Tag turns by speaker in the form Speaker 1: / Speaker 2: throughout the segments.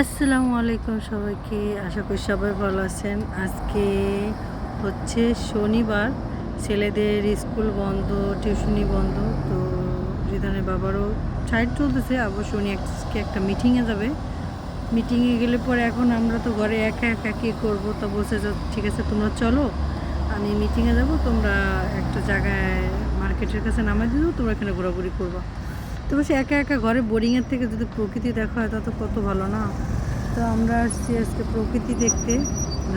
Speaker 1: আসসালামু আলাইকুম সবাইকে। আশা করি সবাই ভালো আছেন। আজকে হচ্ছে শনিবার, ছেলেদের স্কুল বন্ধ, টিউশনি বন্ধ, তো রিধানের বাবারও সাইড চলতেছে অবশ্য উনি আজকে একটা মিটিংয়ে যাবে। মিটিংয়ে গেলে পরে এখন আমরা তো ঘরে একা একা কী করব, তো যে, ঠিক আছে, তোমরা চলো, আমি মিটিংয়ে যাব, তোমরা একটা জায়গায় মার্কেটের কাছে নামাই দিও, তোমরা এখানে ঘোরাঘুরি করবা। তো বলছি, একা একা ঘরে বোরিংয়ের থেকে যদি প্রকৃতি দেখা হয় তত কত ভালো না? তো আমরা আসছি আজকে প্রকৃতি দেখতে,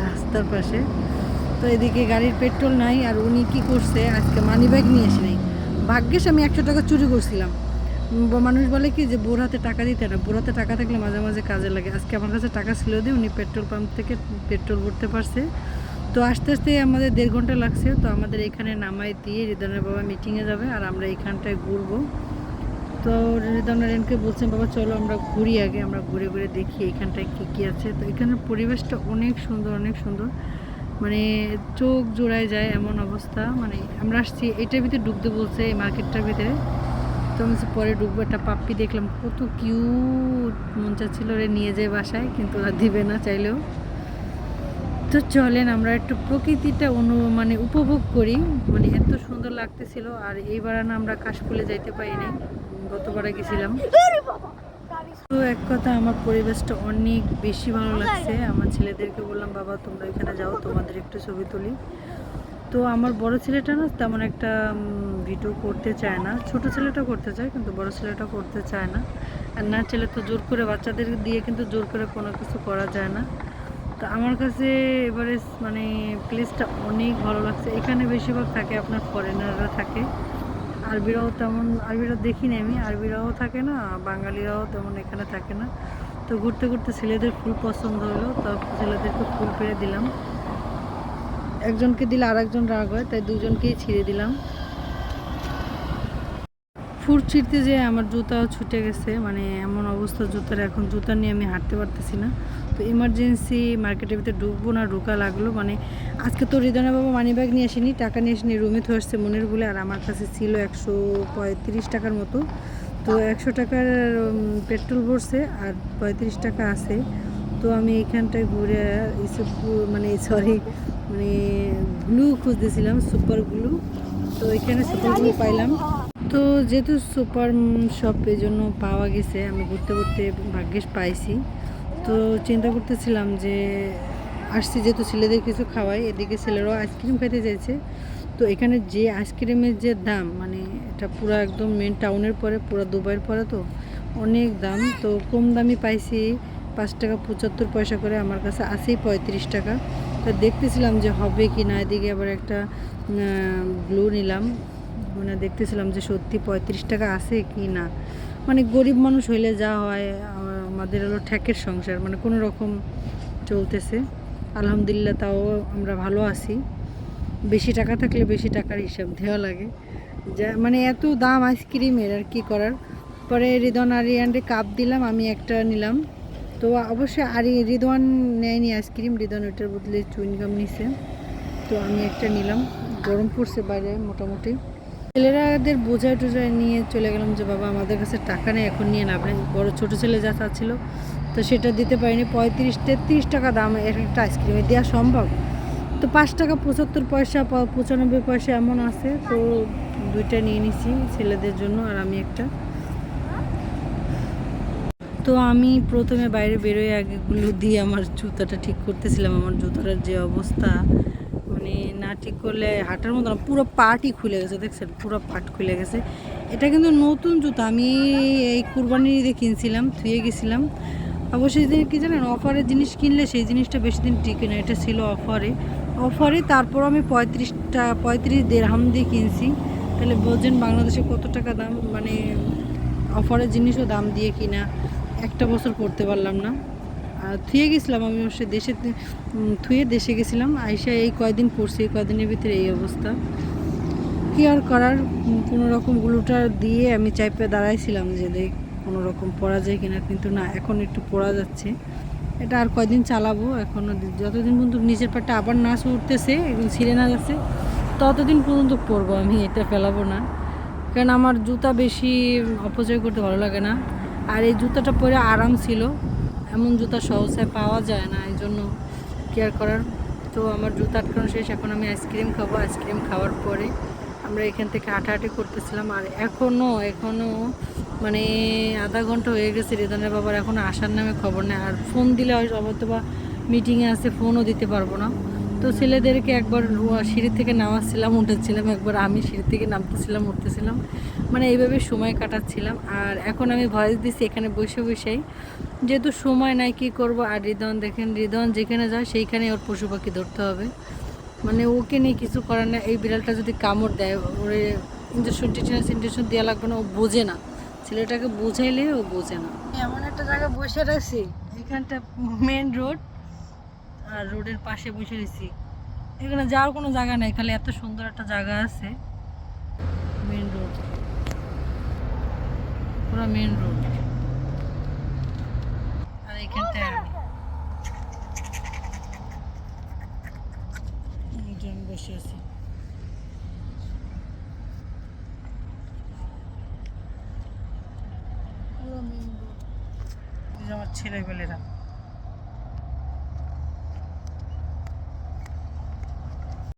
Speaker 1: রাস্তার পাশে। তো এদিকে গাড়ির পেট্রোল নাই, আর উনি কি করছে, আজকে মানি ব্যাগ নিয়ে আসে নাই। ভাগ্যেস আমি একশো টাকা চুরি করছিলাম। মানুষ বলে কি যে, বোর হাতে টাকা দিতে না। বোর হাতে টাকা থাকলে মাঝে মাঝে কাজে লাগে। আজকে আমার কাছে টাকা ছিল দিয়ে উনি পেট্রোল পাম্প থেকে পেট্রোল ভরতে পারছে। তো আস্তে আস্তে আমাদের দেড় ঘণ্টা লাগছে। তো আমাদের এখানে নামাই দিয়ে রিদনের বাবা মিটিংয়ে যাবে, আর আমরা এখানটায় ঘুরবো। তো রিদন রেনকে বলছেন, বাবা, চলো আমরা ঘুরি আগে, আমরা ঘুরে ঘুরে দেখি এখানটায় কী কী আছে। তো এখানের পরিবেশটা অনেক সুন্দর অনেক সুন্দর। মানে চোখ জোড়ায় যায় এমন অবস্থা। মানে আমরা আসছি, এটার ভিতরে ডুবতে বলছে, এই মার্কেটটার ভিতরে। তো আমি পরে ঢুকবো একটা পাপ্পি দেখলাম, কত কিউট। মন চাচ্ছিল রে নিয়ে যায় বাসায়, কিন্তু ওরা দিবে না চাইলেও। তো চলেন, আমরা একটু প্রকৃতিটা অনু মানে উপভোগ করি। মানে এত সুন্দর লাগতেছিল, আর এইবার না আমরা কাশফুলে যাইতে পারিনি গতবারে গেছিলাম। তো এক কথা, আমার পরিবেশটা অনেক বেশি ভালো লাগছে। আমার ছেলেদেরকে বললাম, বাবা, তোমরা এখানে যাও, তোমাদের একটু ছবি তুলি। তো আমার বড় ছেলেটা না তেমন একটা ভিডিও করতে চায় না। ছোট ছেলেটা করতে চায়, কিন্তু বড় ছেলেটা করতে চায় না। আর না ছেলে তো জোর করে বাচ্চাদের দিয়ে কিন্তু জোর করে কোনো কিছু করা যায় না। তো আমার কাছে এবারে মানে প্লেসটা অনেক ভালো লাগছে। এখানে বেশিরভাগ থাকে আপনার ফরেনাররা থাকে। আরবিরাও তেমন, আরবিরা দেখিনি আমি। আরবিরাও থাকে না, বাঙালিরাও তেমন এখানে থাকে না। তো ঘুরতে ঘুরতে ছেলেদের ফুল পছন্দ হলো, তো ছেলেদেরকে ফুল পেরে দিলাম। একজনকে দিলে আর একজন রাগ হয়, তাই দুজনকেই ছিঁড়ে দিলাম। ছিঁড়তে যে আমার জুতাও ছুটে গেছে। মানে এমন অবস্থা জুতার, এখন জুতা নিয়ে আমি হাঁটতে পারতেছি না। তো ইমার্জেন্সি মার্কেটের ভিতরে ঢুকবো না, ঢোকা লাগল। মানে আজকে তো হৃদয় বাবা মানি ব্যাগ নিয়ে আসেনি, টাকা নিয়ে আসেনি রুমে তো আসছে মনের বলে। আর আমার কাছে ছিল একশো পঁয়ত্রিশ টাকার মতো। তো একশো টাকার পেট্রোল ভরছে আর পঁয়ত্রিশ টাকা আছে। তো আমি এইখানটায় ঘুরে মানে সরি মানে গ্লু খুঁজতেছিলাম সুপার গ্লু তো এখানে সুপার গ্লু পাইলাম। তো যেহেতু সুপার শপ এই জন্য পাওয়া গেছে, আমি ঘুরতে ঘুরতে ভাগ্যেস পাইছি। তো চিন্তা করতেছিলাম যে, আসছি যেহেতু ছেলেদের কিছু খাওয়াই, এদিকে ছেলেরাও আইসক্রিম খেতে চাইছে তো এখানে যে আইসক্রিমের যে দাম মানে এটা পুরো একদম মেন টাউনের পরে, পুরো দুবাইয়ের পরে তো অনেক দাম। তো কম দামি পাইছি পাঁচ টাকা পঁচাত্তর পয়সা করে, আমার কাছে আসেই পঁয়ত্রিশ টাকা। তো দেখতেছিলাম যে হবে কি না এদিকে আবার একটা ব্লু নিলাম। মানে দেখতেছিলাম যে সত্যি পঁয়ত্রিশ টাকা আছে কি না। মানে গরিব মানুষ হইলে যা হয় আমাদের হলো ঠ্যাকের সংসার মানে কোনো রকম চলতেছে। আলহামদুলিল্লাহ তাও আমরা ভালো আছি। বেশি টাকা থাকলে বেশি টাকার হিসাব দেওয়া লাগে। যা মানে এত দাম আইসক্রিমের আর কি করার। পরে রিদন আরিয়ানরে কাপ দিলাম, আমি একটা নিলাম। তো অবশ্যই আরি রিদওয়ান নেয়নি আইসক্রিম, রিদন ওটার বদলে চুইনগাম নিছে। তো আমি একটা নিলাম। গরম পড়ছে বাইরে মোটামুটি। ছেলেরাদের বোঝায় টোঝায় নিয়ে চলে গেলাম যে বাবা আমাদের কাছে টাকা নেই, এখন নিয়ে নেই বড় ছোটো ছেলে যা চাচ্ছিল তো সেটা দিতে পারিনি। পঁয়ত্রিশ, তেত্রিশ টাকা দাম একটা আইসক্রিমে দেওয়া সম্ভব। তো পাঁচ টাকা পঁচাত্তর পয়সা পঁচানব্বই পয়সা এমন আছে, তো দুইটা নিয়ে নিছি ছেলেদের জন্য আর আমি একটা। তো আমি প্রথমে বাইরে বেরোয় আগেগুলো দিয়ে আমার জুতাটা ঠিক করতেছিলাম, আমার জুতাটার যে অবস্থা। মানে না ঠিক করলে হাঁটার মতো না, পুরো পাটই খুলে গেছে, দেখছেন? পুরো পাট খুলে গেছে। এটা কিন্তু নতুন জুতো, আমি এই কুরবানি ঈদে কিনছিলাম, ধুয়ে গেছিলাম। অবশ্যই দিন কি জানেন, অফারের জিনিস কিনলে সেই জিনিসটা বেশি দিন টিকে না, এটা ছিল অফারে। অফারে তারপর আমি পঁয়ত্রিশটা, পঁয়ত্রিশ দেড়হাম দিয়ে কিনছি। তাহলে বোঝেন বাংলাদেশে কত টাকা দাম মানে অফারের জিনিসও দাম দিয়ে কিনা, একটা বছর করতে পারলাম না। থুয়ে গেছিলাম আমি অবশ্য দেশে থুয়ে দেশে গেছিলাম। আইসা এই কয়দিন পড়ছি, এই কয়দিনের ভিতরে এই অবস্থা। কি আর করার? কোনো রকম গ্লুটা দিয়ে আমি চাইপে দাঁড়াইছিলাম যে দেখ কোনো রকম পড়া যায় কিনা, কিন্তু না, এখন একটু পড়া যাচ্ছে। এটা আর কয়দিন চালাবো? এখনও যতদিন পর্যন্ত নিচের পাটটা আবার নাচ উঠতেছে, একদম ছিঁড়ে না যাচ্ছে, ততদিন পর্যন্ত পরবো আমি, এটা ফেলাবো না। কারণ আমার জুতা বেশি অপচয় করতে ভালো লাগে না। আর এই জুতাটা পরে আরাম ছিল। এমন জুতা সহজে পাওয়া যায় না, এই জন্য কেয়ার করার। তো আমার জুতা আটকানো শেষ, এখন আমি আইসক্রিম খাব। আইসক্রিম খাওয়ার পরে আমরা এখান থেকে হাঁটাহাঁটি করতেছিলাম আর এখনও এখনও মানে আধা ঘণ্টা হয়ে গেছে রেদানের বাবার এখন আসার নামে খবর নেই। আর ফোন দিলে হয়তো বা মিটিংয়ে আছে ফোনও দিতে পারব না। তো ছেলেদেরকে একবার সিঁড়ি থেকে নামাচ্ছিলাম, উঠেছিলাম একবার। আমি সিঁড়ি থেকে নামতেছিলাম, উঠতেছিলাম। মানে এইভাবে সময় কাটাচ্ছিলাম। আর এখন আমি ভয়েস দিচ্ছি এখানে বসে বসেই। যেহেতু সময় নাই, কি করব? আর হৃদন দেখেন হৃদন যেখানে যায় সেইখানে ওর পশু পাখি ধরতে হবে। মানে ওকে নিয়ে কিছু করার না এই বিড়ালটা যদি কামড় দেয়, ওরে ইঞ্জেকশন টিটেনাস ইঞ্জেকশন দেওয়া লাগবে না, ও বোঝে না। ছেলেটাকে বোঝাইলে ও বোঝে না। এমন একটা জায়গায় বসে রাখছি এখানটা মেন রোড আর রোডের পাশে বসে রয়েছি। এখানে যাওয়ার কোনো জায়গা নেই, খালি এত সুন্দর একটা জায়গা আছে। মেন রোড পুরো মেন রোড এখানটায় আমি বসে আছি আমার ছেলেপেলেরা